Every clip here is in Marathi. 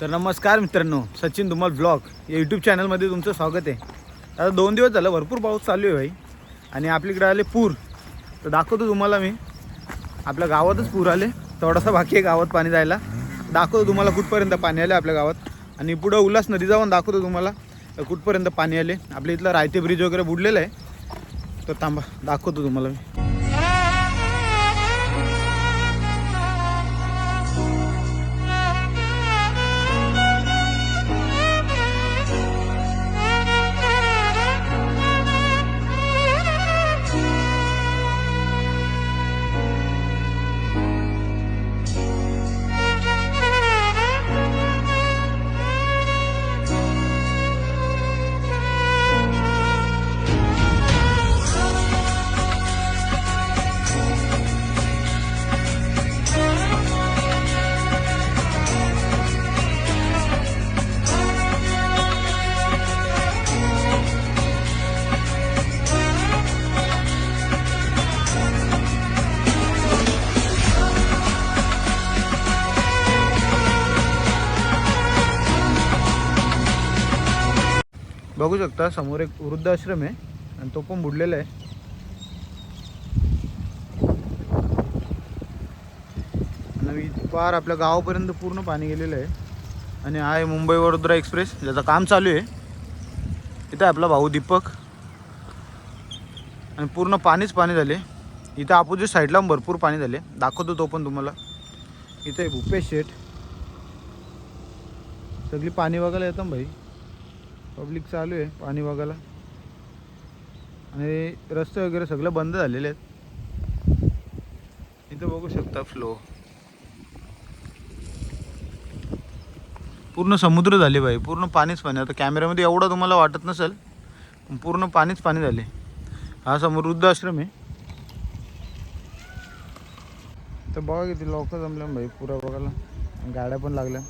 तर नमस्कार मित्रांनो सचिन धुमाल ब्लॉग या यूट्यूब चॅनलमध्ये तुमचं स्वागत आहे. आता दोन दिवस झालं भरपूर पाऊस चालू आहे भाई. आणि आपल्याकडे आले पूर. तर दाखवतो तुम्हाला मी. आपल्या गावातच पूर आले. थोडासा बाकी आहे गावात पाणी जायला. दाखवतो तुम्हाला कुठपर्यंत पाणी आले आपल्या गावात. आणि पुढं उल्हास नदी जाऊन दाखवतो तुम्हाला कुठपर्यंत पाणी आले. आपल्या इथलं रायते ब्रिज वगैरे बुडलेलं आहे. तर थांबा दाखवतो तुम्हाला मी. बघू शकता समोर एक वृद्धाश्रम आहे आणि तो पण बुडलेला आहे. आणि पार आपल्या गावापर्यंत पूर्ण पाणी गेलेलं आहे. आणि आहे मुंबई वडोदरा एक्सप्रेस ज्याचं काम चालू आहे. इथं आहे आपला भाऊ दीपक. आणि पूर्ण पाणीच पाणी झाले. इथं अपोजिट साईडला भरपूर पाणी झाले. दाखवतो तो पण तुम्हाला. इथं आहे भूपेश शेठ. सगळी पाणी बघायला येतं ना भाई? पब्लिक चालू आहे पाणी बघायला. आणि रस्ते वगैरे सगळं बंद झालेले आहेत. इथं बघू शकता फ्लो पूर्ण समुद्र झाले बाई पूर्ण पाणीच पाणी. आता कॅमेऱ्यामध्ये एवढं तुम्हाला वाटत नसेल पूर्ण पाणीच पाणी झाले. हा समोर वृद्धाश्रम आहे. तर बघा किती लोक जमल्या भाई पुरा बघायला. गाड्या पण लागल्या.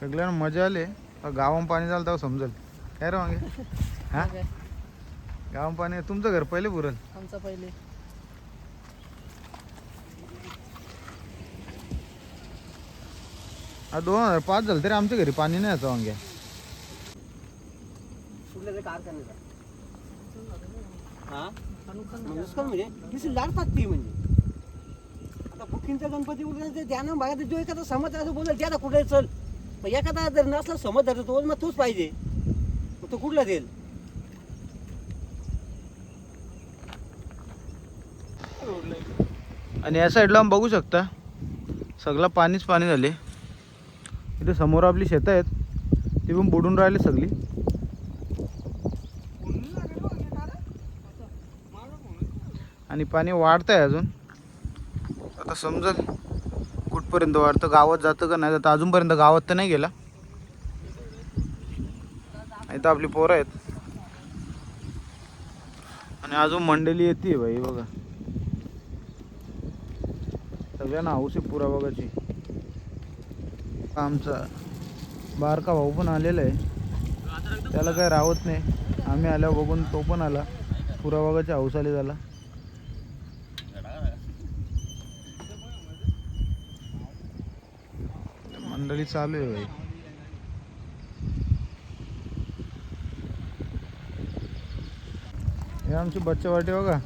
सगळ्यांना मजा आली. गावात पाणी झालं तेव्हा समजेल. काय रे मागे हा? गावात पाणी तुमचं घर पहिले पुरल आमचा पहिले. हा दोन हजार पाच झालं तरी आमच्या घरी पाणी नाही याचं वांग्या हा? म्हणजे? म्हणजे. आता बुकिंगचा गणपती उठला त्यानं बघा जो एखादा समज असं बोलला द्या ना कुठे चल. मग एखादा जर नसला समज धरतो तो मग तोच पाहिजे. मग तो कुठला देईल? आणि या साईडला बघू शकता. सगळं पाणीच पाणी झाले. इथे समोर आपली शेतं आहेत. ती पण बुडून राहिली सगळी. आणि पाणी वाढत आहे अजून. आता समजल. कुठपर्यंत वाढतं गावात जातं का नाही जातं अजूनपर्यंत गावात तर नाही गेला. इथं आपली पोरं आहेत. आणि अजून मंडळी येते भाई बघा. सगळ्यांना हौस आहे पुरा बघाची आमचा बारका भाऊ पण आलेला आहे. त्याला काय राहत नाही. आम्ही आल्यावर बघून तो पण आला. पुरा बघायची हाऊस आली मंडळी चालू आहे भाई हे आमची बच्चा वाटे बघा.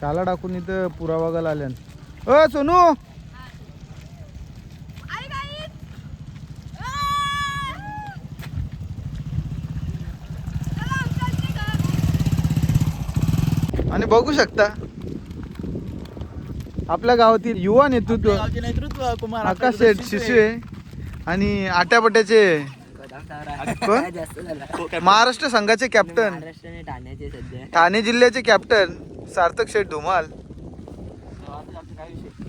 शाला टाकून इथं पुरा बघायला आल्यान अ सोनू! आणि बघू शकता आपल्या गावातील युवा नेतृत्व नेतृत्व कुमार आकाश शेठ शिशे आणि आट्यापट्याचे? महाराष्ट्र संघाचे कॅप्टन. ठाणे जिल्ह्याचे कॅप्टन सार्थक शेठ धुमाल.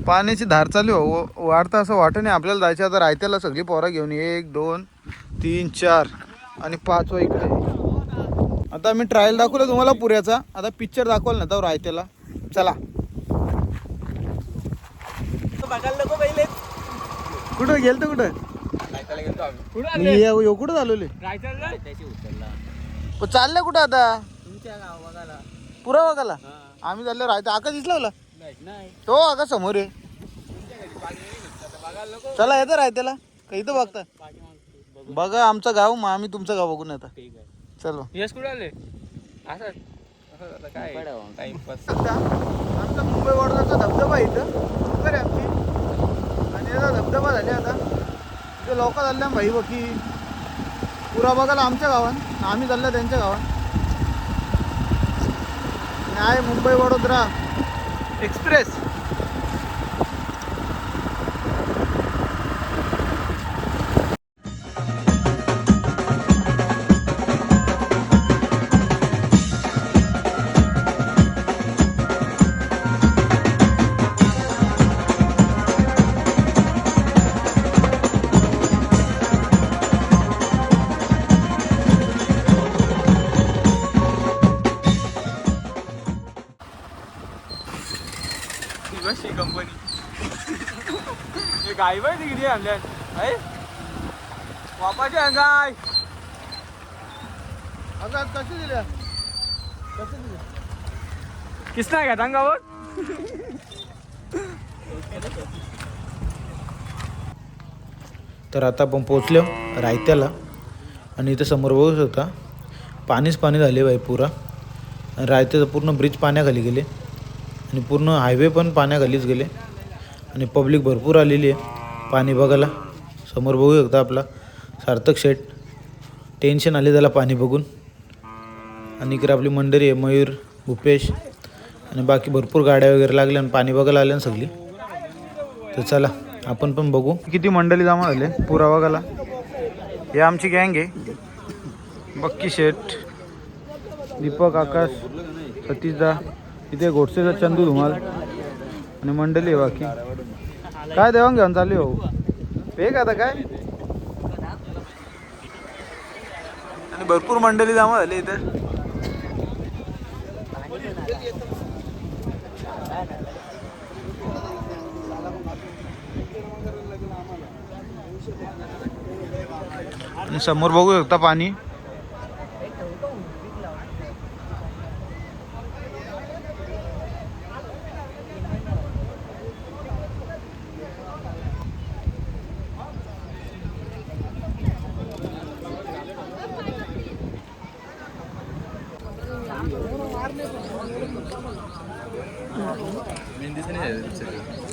पाण्याची धार चालू. व- वाढतं असं वाटत नाही. आपल्याला जायचं आता रायत्याला सगळी पोरं घेऊन. एक दोन तीन चार आणि पाच वा इकडे. आता मी ट्रायल दाखवलं तुम्हाला पुऱ्याचा. आता पिक्चर दाखवाल ना तर रायत्याला. चला. बघायला नको पहिले. कुठं? मी ये- यो कुठं झालो त्याची उचलला. चाललं कुठं आता? तुमच्या गाव बघायला पुरा बघायला आम्ही चाललो. राहतो आका दिसला मला तो आका समोर आहे. चला येतं राहतेला का इथं बघता? बघा आमचं गाव मग आम्ही तुमचं गाव बघून येतं. चलो. यश कुठे आले? असं. असं आता काय? टाइमपास आमचा मुंबई वडोदराचा धबधबा आहे इथं. आहे आमची. आणि याचा धबधबा झाले आता. ते लोक चालल्या भाई बकी पुरा बघायला आमच्या गावात. आम्ही चाललो त्यांच्या गावात. आणि आहे मुंबई वडोदरा. एक्सप्रेस कंपनी हे गाय बाय ती किती आणल्यात? आहे वापाचे आहे. गाय अगं आज कशी दिल्या कशी दिल्या किसना घ्या अंगावर? तर आता आपण पोचलो रायत्याला आणि इथं समोर बघू शकता पाणीच पाणी झाले बाई पुरा. आणि रायत्याचं पूर्ण ब्रिज पाण्याखाली गेले. आणि पूर्ण हायवे पण पाण्याखालीच गेले. आणि पब्लिक भरपूर आलेली आहे. पाणी बघायला. समोर बघू शकता आपला. सार्थक शेठ. टेन्शन आले त्याला पाणी बघून. आणि इकडे आपली मंडळी आहे मयूर भूपेश. आणि बाकी भरपूर गाड्या वगैरे लागल्या आणि पाणी बघायला आल्या ना सगळी. तर चला आपण पण बघू. किती मंडळी जमा झाले? पुरा बघायला हे आमची गँग आहे. बक्की शेठ दीपक आकाश सतीशदा. इथे गोडसेचा चंदू धुमाल आणि मंडळी आहे बाकी. काय देवाण घेऊन चालू हो? पे का आता काय? आणि भरपूर मंडळी जमा झाली इथे. आणि समोर बघू शकता पाणी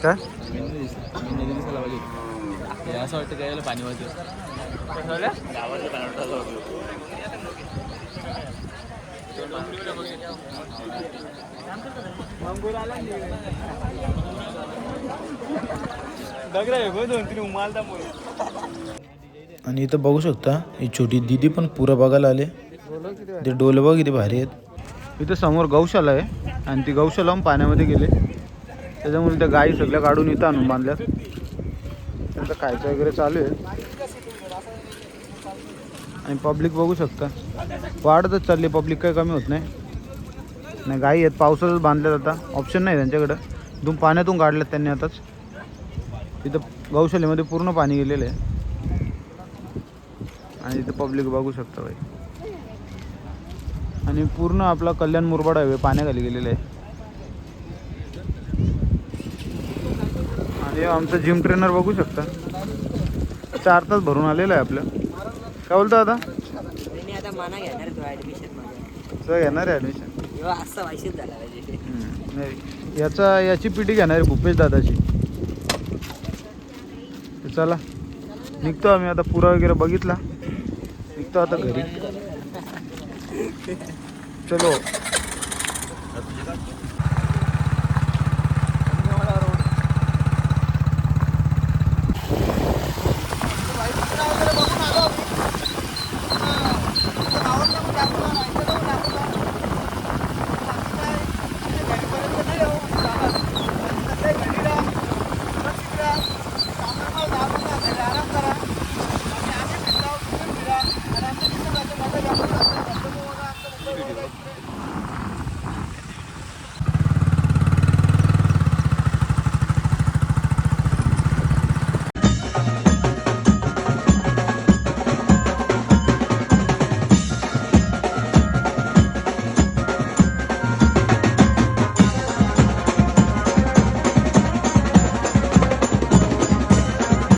काय असं वाटतं काय पाणी उमालता आणि इथं बघू शकता ही छोटी दिदी पण पुरं बघायला आले. ते डोलं बघ किती भारी आहेत. इथं समोर गौशाला आहे आणि ती गौशाला पण पाण्यामध्ये गेले. त्याच्यामुळे त्या गायी सगळ्या काढून इथं आणून बांधल्यात त्यांचं खायचं वगैरे चालू आहे. आणि पब्लिक बघू शकता. वाढतच चालली पब्लिक काही कमी होत नाही. नाही गाई आहेत. पावसातच बांधल्यात आता. ऑप्शन नाही त्यांच्याकडं. इथून पाण्यातून काढल्यात त्यांनी आताच. तिथं गौशालेमध्ये पूर्ण पाणी गेलेलं आहे. आणि इथं पब्लिक बघू शकता भाई आणि पूर्ण आपला कल्याण मुरबाड हायवे पाण्याखाली गेलेला आहे. आणि आमचं जिम ट्रेनर बघू शकता. चार तास भरून आलेलं आहे आपलं. काय बोलतो आता? त्यांनी आता माना घेणार आहे ॲडमिशन याचा याची पिढी घेणार आहे भूपेश दादाची. चला. निघतो आम्ही आता पुरा वगैरे बघितला. निघतो आता घरी. चलो.